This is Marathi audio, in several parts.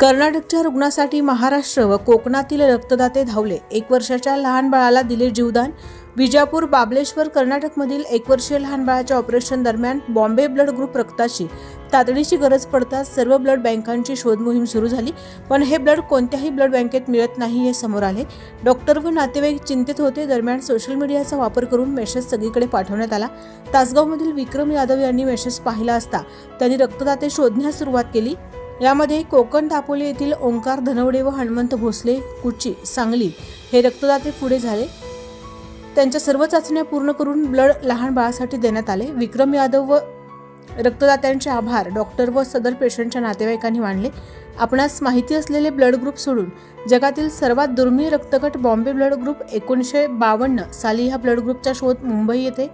कर्नाटकच्या रुग्णासाठी महाराष्ट्र व कोकणातील रक्तदाते धावले. एक वर्षाच्या लहान बाळाला दिले जीवदान. विजापूर बाबलेश्वर कर्नाटकमधील एक वर्षीय लहान बाळाच्या ऑपरेशन दरम्यान बॉम्बे ब्लड ग्रुप रक्ताची तातडीची गरज पडताच सर्व ब्लड बँकांची शोध मोहीम सुरू झाली. पण हे ब्लड कोणत्याही ब्लड बँकेत मिळत नाही हे समोर आले. डॉक्टर व नातेवाईक चिंतित होते. दरम्यान सोशल मीडियाचा वापर करून मेसेज सगळीकडे पाठवण्यात आला. तासगावमधील विक्रम यादव यांनी मेसेज पाहिला असता त्यांनी रक्तदाते शोधण्यास सुरुवात केली. यामध्ये कोकण दापोली येथील ओंकार धनवडे व हनुमंत भोसले कुची सांगली हे रक्तदाते पुढे झाले. त्यांच्या सर्व चाचण्या पूर्ण करून ब्लड लहान बाळासाठी देण्यात आले. विक्रम यादव व रक्तदात्यांचे आभार डॉक्टर व सदर पेशंटच्या नातेवाईकांनी मानले. आपणास माहिती असलेले ब्लड ग्रुप सोडून जगातील सर्वात दुर्मिळ रक्तगट बॉम्बे ब्लड ग्रुप एकोणीसशे बावन्न साली ह्या ब्लड ग्रुपचा शोध मुंबई येथे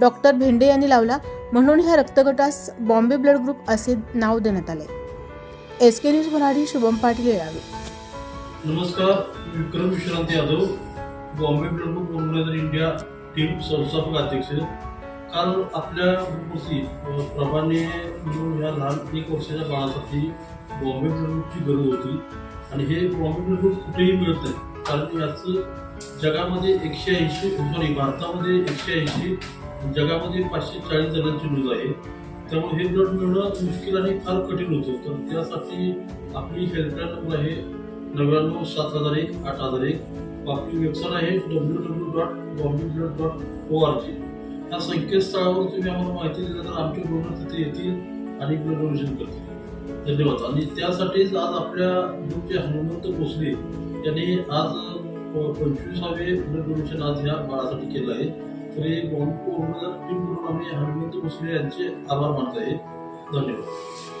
डॉक्टर भेंडे यांनी लावला. म्हणून ह्या रक्तगटास बॉम्बे ब्लड ग्रुप असे नाव देण्यात आले. S K news Marathi Shubham Patil Yelavi नमस्कार विक्रम विश्रांत यादव बॉम्बे प्रमुख ग्रुप इंडिया टीम संस्थापक अध्यक्ष. काल आपल्या ग्रुपवरती प्रभाने म्हणून या लहान एक वर्षाच्या बाळासाठी बॉम्बे प्रमुखची गरज होती. आणि हे बॉम्बे प्रमुख कुठेही मिळत नाही. कारण याचं जगामध्ये एकशे ऐंशी सॉरी भारतामध्ये एकशे ऐंशी जगामध्ये पाचशे चाळीस जणांची नोंद आहे. त्यामुळे हे ब्लड मिळणं मुश्किल आणि फार कठीण होतं. तर त्यासाठी आपली हेल्पलाईन नंबर आहे नव्याण्णव सात हजार एक आठ हजार एक. आपली वेबसाईट आहे W W dot Bombay blood dot O R G या संकेतस्थळावर तुम्ही आम्हाला माहिती दिली तर आमचे डोनर तिथे येतील आणि ब्लड डोनेशन करतील. धन्यवाद. आणि त्यासाठीच आज आपल्या ग्रुपचे हनुमंत भोसले यांनी आज पंचवीसावे ब्लड डोनेशन आज ह्या बाळासाठी केलं आहे. तर हे बॉम्बे टीमकडून आम्ही हनुमंत भोसले यांचे आभार मानत आहे धन्यवाद